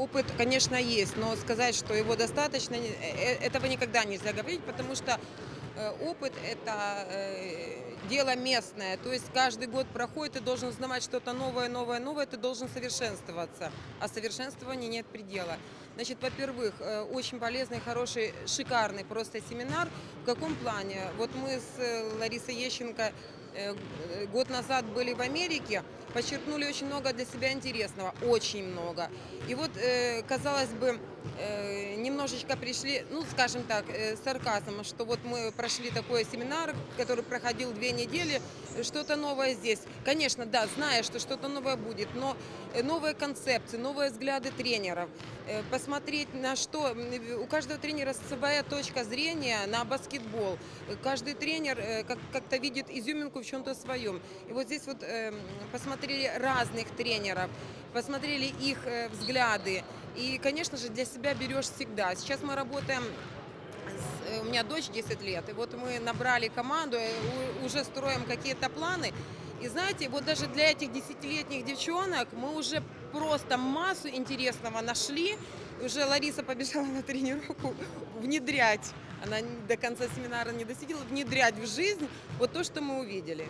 Опыт, конечно, есть, но сказать, что его достаточно, э, э, этого никогда нельзя говорить, потому что э, опыт – это дело местное. То есть каждый год проходит, ты должен узнавать что-то новое, новое, новое, ты должен совершенствоваться. А совершенствования нет предела. Значит, во-первых, э, очень полезный, хороший, шикарный просто семинар. В каком плане? Вот мы с э, Ларисой Ещенко э, год назад были в Америке, подчеркнули очень много для себя интересного, очень много. И вот, казалось бы, э, немножечко пришли, ну, скажем так, э, с сарказмом, что вот мы прошли такой семинар, который проходил две недели, что-то новое здесь. Конечно, да, зная, что что-то новое будет, но э, новые концепции, новые взгляды тренеров, посмотреть на что, у каждого тренера своя точка зрения на баскетбол. Каждый тренер э, как- как-то видит изюминку в чем-то своем. И вот здесь вот э, м, посмотрели разных тренеров, посмотрели их э, взгляды. И, конечно же, для себя берешь всегда. Сейчас мы работаем э, у меня дочь 10 лет, и вот мы набрали команду, э, уже строим какие-то планы. И знаете, вот даже для этих десятилетних девчонок мы уже просто массу интересного нашли. Уже Лариса побежала на тренировку внедрять. Она до конца семинара не досидела, внедрять в жизнь вот то, что мы увидели.